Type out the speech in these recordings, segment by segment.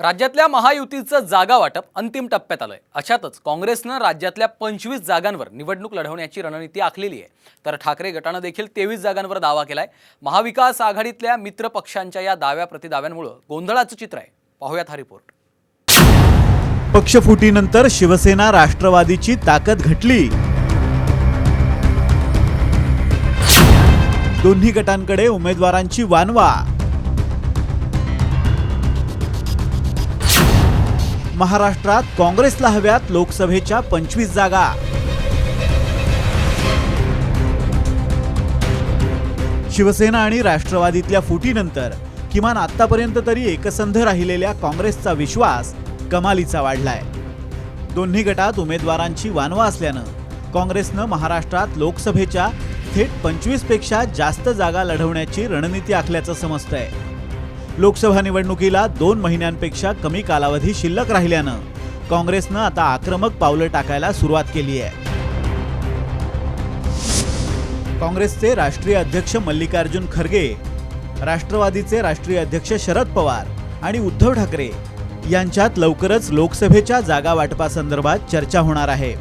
राज्यातल्या महायुतीचं जागा वाटप अंतिम टप्प्यात आलंय. अशातच काँग्रेसनं राज्यातल्या पंचवीस जागांवर निवडणूक लढवण्याची रणनीती आखलेली आहे. तर ठाकरे गटानं देखील तेवीस जागांवर दावा केलाय. महाविकास आघाडीतल्या मित्र पक्षांच्या या दाव्या प्रतिदाव्यांमुळं गोंधळाचं चित्र आहे. पाहूयात हा रिपोर्ट पक्षफुटीनंतर शिवसेना राष्ट्रवादीची ताकद घटली. दोन्ही गटांकडे उमेदवारांची वानवा. महाराष्ट्रात काँग्रेसला हव्यात लोकसभेच्या पंचवीस जागा. शिवसेना आणि राष्ट्रवादीतल्या फुटीनंतर किमान आतापर्यंत तरी एकसंध राहिलेल्या काँग्रेसचा विश्वास कमालीचा वाढलाय. दोन्ही गटात उमेदवारांची वानवा असल्यानं काँग्रेसनं महाराष्ट्रात लोकसभेच्या थेट पंचवीसपेक्षा जास्त जागा लढवण्याची रणनीती आखल्याचं समजतंय. लोकसभा निवडणुकीला दोन महिन्यांपेक्षा कमी कालावधी शिल्लक राहिल्यानं काँग्रेसनं आता आक्रमक पावलं टाकायला सुरुवात केली आहे. काँग्रेसचे राष्ट्रीय अध्यक्ष मल्लिकार्जुन खरगे राष्ट्रवादीचे राष्ट्रीय अध्यक्ष शरद पवार आणि उद्धव ठाकरे यांच्यात लवकरच लोकसभेच्या जागा वाटपासंदर्भात चर्चा होणार आहे.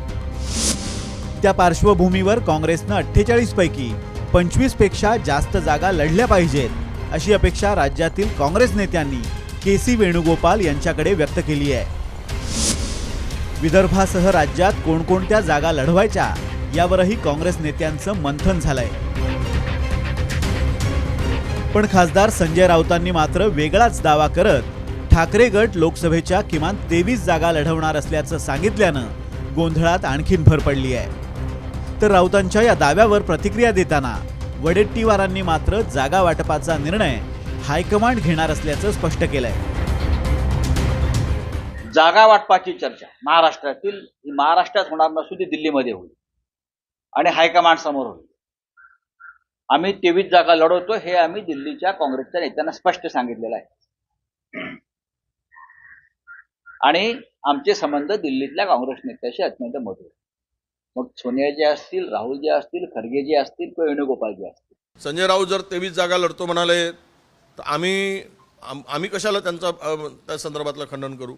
त्या पार्श्वभूमीवर काँग्रेसनं अठ्ठेचाळीसपैकी पंचवीसपेक्षा जास्त जागा लढल्या पाहिजेत. अशी अपेक्षा राज्यातील काँग्रेस नेत्यांनी के सी वेणुगोपाल यांच्याकडे व्यक्त केली आहे. विदर्भासह राज्यात कोणकोणत्या जागा लढवायच्या यावरही काँग्रेस नेत्यांचं मंथन झालंय. पण खासदार संजय राऊतांनी मात्र वेगळाच दावा करत ठाकरे गट लोकसभेच्या किमान तेवीस जागा लढवणार असल्याचं सांगितल्यानं गोंधळात आणखीन भर पडली आहे. तर राऊतांच्या या दाव्यावर प्रतिक्रिया देताना वडेट्टीवारांनी मात्र जागा वाटपाचा निर्णय हायकमांड घेणार असल्याचं स्पष्ट केलंय. जागा वाटपाची चर्चा महाराष्ट्रातील ही महाराष्ट्रात होणार नसून ती दिल्लीमध्ये होईल. आणि हायकमांड समोर होईल. आम्ही तेवीस जागा लढवतो हे आम्ही दिल्लीच्या काँग्रेसच्या नेत्यांना स्पष्ट सांगितलेलं आहे. आणि आमचे संबंध दिल्लीतल्या काँग्रेस नेत्याशी अत्यंत मधुर मग सोनिया जे असतील राहुल जे असतील खरगे जे असतील किंवा वेणुगोपाल जे असतील. संजय राऊत जर तेवीस जागा लढतो म्हणाले तर आम्ही आम- आम्ही कशाला त्यांचा त्या संदर्भातलं खंडन करू?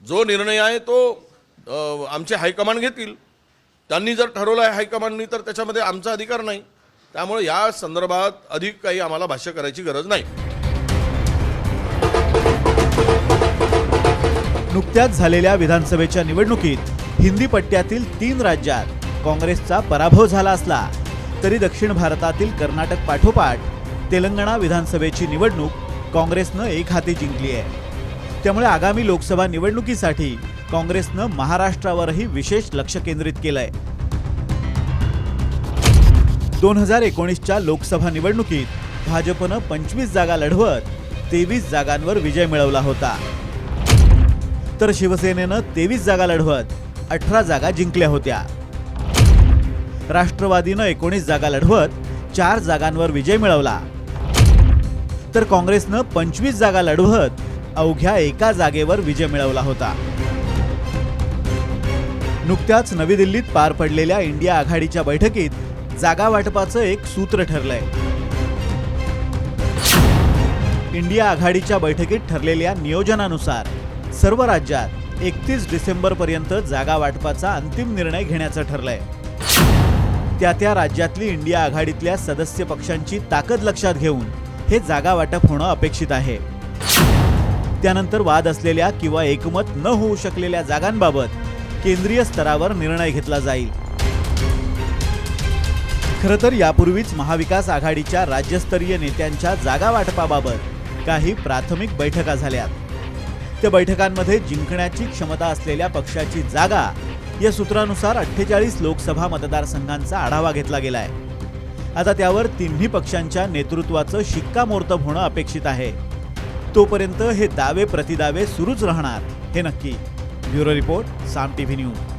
जो निर्णय आहे तो आमचे हायकमांड घेतील. त्यांनी जर ठरवलं आहे हायकमांडनी तर त्याच्यामध्ये आमचा अधिकार नाही. त्यामुळे या संदर्भात अधिक काही आम्हाला भाष्य करायची गरज नाही. नुकत्याच झालेल्या विधानसभेच्या निवडणुकीत हिंदी पट्ट्यातील तीन राज्यात काँग्रेसचा पराभव झाला असला तरी दक्षिण भारतातील कर्नाटक पाठोपाठ तेलंगणा विधानसभेची निवडणूक काँग्रेसनं एक हाती जिंकली आहे. त्यामुळे आगामी लोकसभा निवडणुकीसाठी काँग्रेसनं महाराष्ट्रावरही विशेष लक्ष केंद्रित केलंय. दोन हजार एकोणीसच्या लोकसभा निवडणुकीत भाजपनं पंचवीस जागा लढवत तेवीस जागांवर विजय मिळवला होता. तर शिवसेनेनं तेवीस जागा लढवत अठरा जागा जिंकल्या होत्या. राष्ट्रवादीनं एकोणीस जागा लढवत चार जागांवर विजय मिळवला. तर काँग्रेसनं पंचवीस जागा लढवत अवघ्या एका जागेवर विजय मिळवला होता. नुकत्याच नवी दिल्लीत पार पडलेल्या इंडिया आघाडीच्या बैठकीत जागा वाटपाचं एक सूत्र ठरलंय. इंडिया आघाडीच्या बैठकीत ठरलेल्या नियोजनानुसार सर्व राज्यात एकतीस डिसेंबर पर्यंत जागा वाटपाचा अंतिम निर्णय घेण्याचं ठरलंय. त्या त्या राज्यातली इंडिया आघाडीतल्या सदस्य पक्षांची ताकद लक्षात घेऊन हे जागा वाटप होणं अपेक्षित आहे. त्यानंतर वाद असलेल्या किंवा एकमत न होऊ शकलेल्या जागांबाबत केंद्रीय स्तरावर निर्णय घेतला जाईल. खरं तर यापूर्वीच महाविकास आघाडीच्या राज्यस्तरीय नेत्यांच्या जागा वाटपाबाबत काही प्राथमिक बैठका झाल्यात. त्या बैठकांमध्ये जिंकण्याची क्षमता असलेल्या पक्षाची जागा या सूत्रानुसार अठ्ठेचाळीस लोकसभा मतदारसंघांचा आढावा घेतला गेलाय. आता त्यावर तिन्ही पक्षांच्या नेतृत्वाचं शिक्कामोर्तब होणं अपेक्षित आहे. तोपर्यंत हे दावे प्रतिदावे सुरूच राहणार हे नक्की. Bureau report Saam TV news.